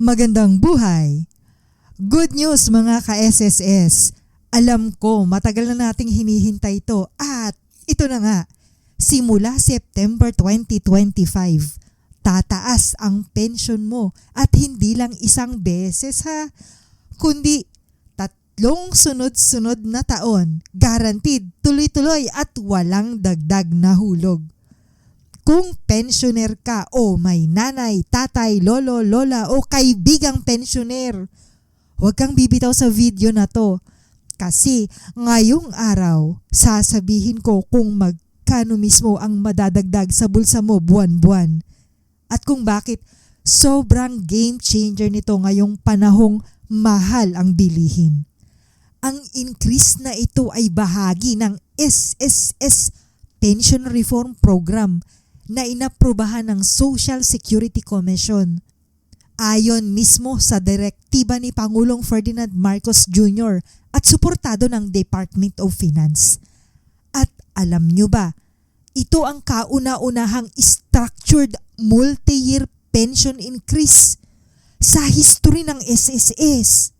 Magandang buhay! Good news mga ka-SSS! Alam ko matagal na nating hinihintay ito at ito na nga, simula September 2025, tataas ang pension mo at hindi lang isang beses ha, kundi tatlong sunod-sunod na taon, guaranteed, tuloy-tuloy at walang dagdag na hulog. Kung pensioner ka o may nanay, tatay, lolo, lola o kaibigang pensioner, huwag kang bibitaw sa video na to. Kasi ngayong araw, sasabihin ko kung magkano mismo ang madadagdag sa bulsa mo buwan-buwan. At kung bakit sobrang game changer nito ngayong panahong mahal ang bilihin. Ang increase na ito ay bahagi ng SSS Pension Reform Program na inaprubahan ng Social Security Commission. Ayon mismo sa direktiba ni Pangulong Ferdinand Marcos Jr. at suportado ng Department of Finance. At alam nyo ba, ito ang kauna-unahang structured multi-year pension increase sa history ng SSS.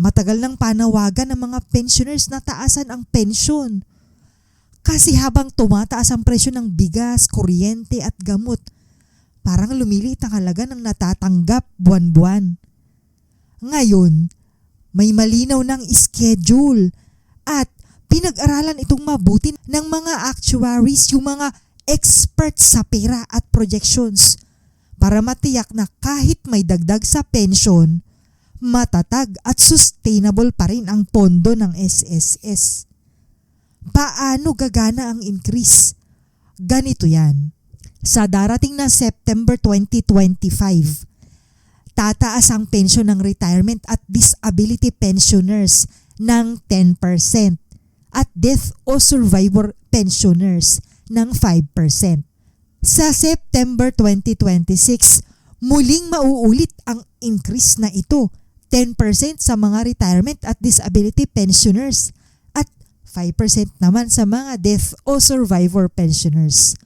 Matagal nang panawagan ng mga pensioners na taasan ang pensyon kasi habang tumataas ang presyo ng bigas, kuryente at gamot, parang lumiliit ang halaga ng natatanggap buwan-buwan. Ngayon, may malinaw ng schedule at pinag-aralan itong mabuti ng mga actuaries, yung mga experts sa pera at projections para matiyak na kahit may dagdag sa pension, matatag at sustainable pa rin ang pondo ng SSS. Paano gagana ang increase? Ganito yan. Sa darating na September 2025, tataas ang pensyon ng retirement at disability pensioners ng 10% at death o survivor pensioners ng 5%. Sa September 2026, muling mauulit ang increase na ito, 10% sa mga retirement at disability pensioners 5% naman sa mga death o survivor pensioners.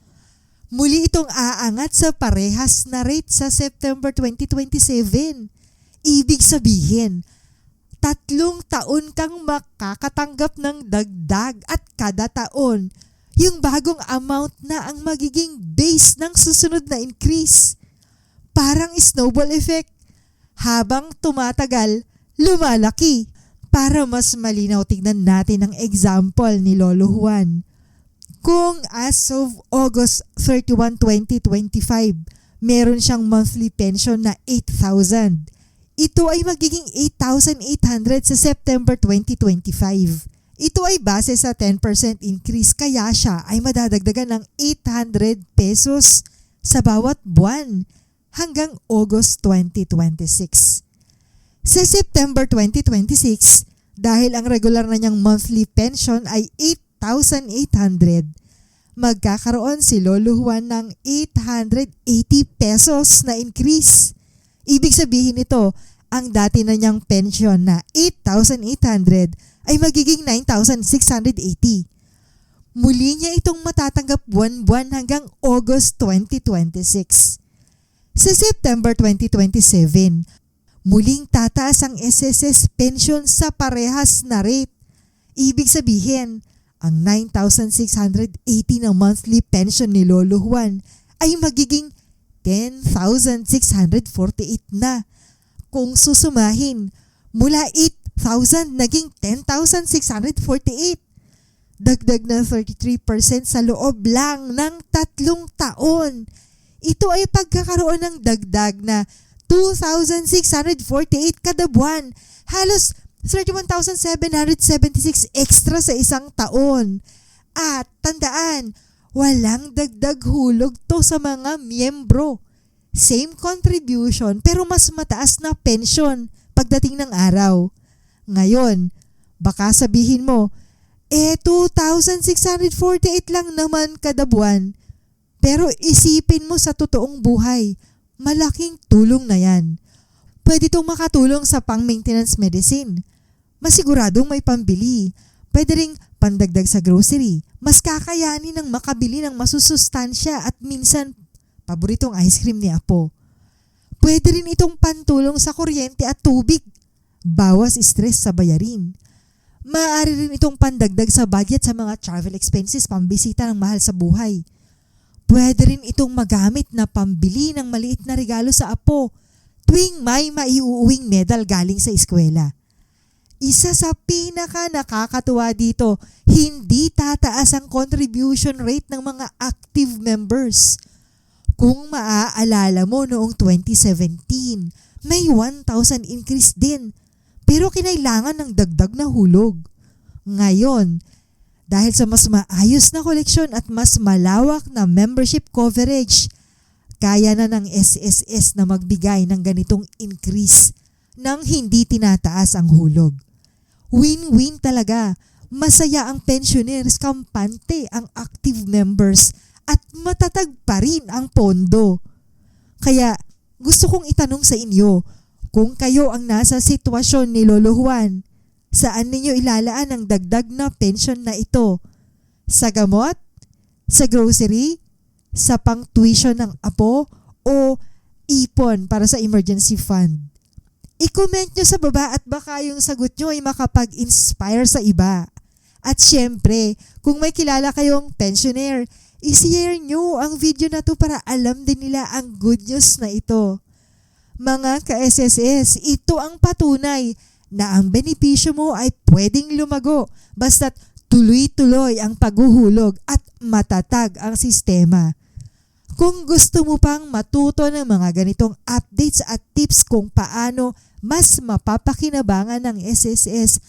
Muli itong aangat sa parehas na rate sa September 2027. Ibig sabihin, tatlong taon kang makakatanggap ng dagdag at kada taon, yung bagong amount na ang magiging base ng susunod na increase. Parang snowball effect. Habang tumatagal, lumalaki. Para mas malinaw, tignan natin ang example ni Lolo Juan. Kung as of August 31, 2025, meron siyang monthly pension na 8,000. Ito ay magiging 8,800 sa September 2025. Ito ay base sa 10% increase kaya siya ay madadagdagan ng 800 pesos sa bawat buwan hanggang August 2026. Sa September 2026, dahil ang regular na niyang monthly pension ay 8,800, magkakaroon si Lolo Juan ng 880 pesos na increase. Ibig sabihin nito, ang dati na niyang pension na 8,800 ay magiging 9,680. Muli niya itong matatanggap buwan-buwan hanggang August 2026. Sa September 2027, muling tataas ang SSS pension sa parehas na rate. Ibig sabihin, ang 9,680 na monthly pension ni Lolo Juan ay magiging 10,648 na. Kung susumahin, mula 8,000 naging 10,648. Dagdag na 33% sa loob lang ng tatlong taon. Ito ay pagkakaroon ng dagdag na 2,648 kada buwan. Halos 31,776 extra sa isang taon. At tandaan, walang dagdag hulog to sa mga miyembro. Same contribution pero mas mataas na pension pagdating ng araw. Ngayon, baka sabihin mo, eh 2,648 lang naman kada buwan. Pero isipin mo sa totoong buhay, malaking tulong na yan. Pwede itong makatulong sa pang-maintenance medicine. Masiguradong may pambili. Pwede ring pandagdag sa grocery. Mas kakayanin ng makabili ng masusustansya at minsan paboritong ice cream ni Apo. Pwede rin itong pantulong sa kuryente at tubig. Bawas stress sa bayarin. Maaari rin itong pandagdag sa budget sa mga travel expenses pambisita ng mahal sa buhay. Pwede rin itong magamit na pambili ng maliit na regalo sa apo tuwing may maiuuwing medal galing sa eskwela. Isa sa pinaka nakakatuwa dito, hindi tataas ang contribution rate ng mga active members. Kung maaalala mo noong 2017, may 1,000 increase din. Pero kinailangan ng dagdag na hulog. Ngayon, dahil sa mas maayos na koleksyon at mas malawak na membership coverage, kaya na ng SSS na magbigay ng ganitong increase nang hindi tinataas ang hulog. Win-win talaga. Masaya ang pensioners, kampante ang active members at matatag pa rin ang pondo. Kaya gusto kong itanong sa inyo, kung kayo ang nasa sitwasyon ni Lolo Juan, saan ninyo ilalaan ang dagdag na pension na ito? Sa gamot? Sa grocery? Sa pang-tuition ng apo? O ipon para sa emergency fund? I-comment nyo sa baba at baka yung sagot nyo ay makapag-inspire sa iba. At syempre, kung may kilala kayong pensioner, i-share nyo ang video na to para alam din nila ang good news na ito. Mga ka-SSS, ito ang patunay na ang benepisyo mo ay pwedeng lumago basta't tuloy-tuloy ang paghuhulog at matatag ang sistema. Kung gusto mo pang matuto ng mga ganitong updates at tips kung paano mas mapapakinabangan ng SSS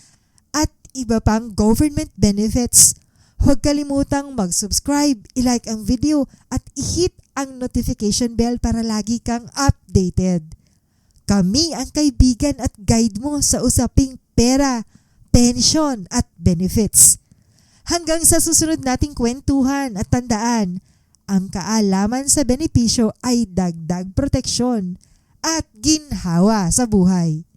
at iba pang government benefits, huwag kalimutang mag-subscribe, i-like ang video at i-hit ang notification bell para lagi kang updated. Kami ang kaibigan at guide mo sa usaping pera, pension at benefits. Hanggang sa susunod nating kwentuhan at tandaan, ang kaalaman sa benepisyo ay dagdag proteksyon at ginhawa sa buhay.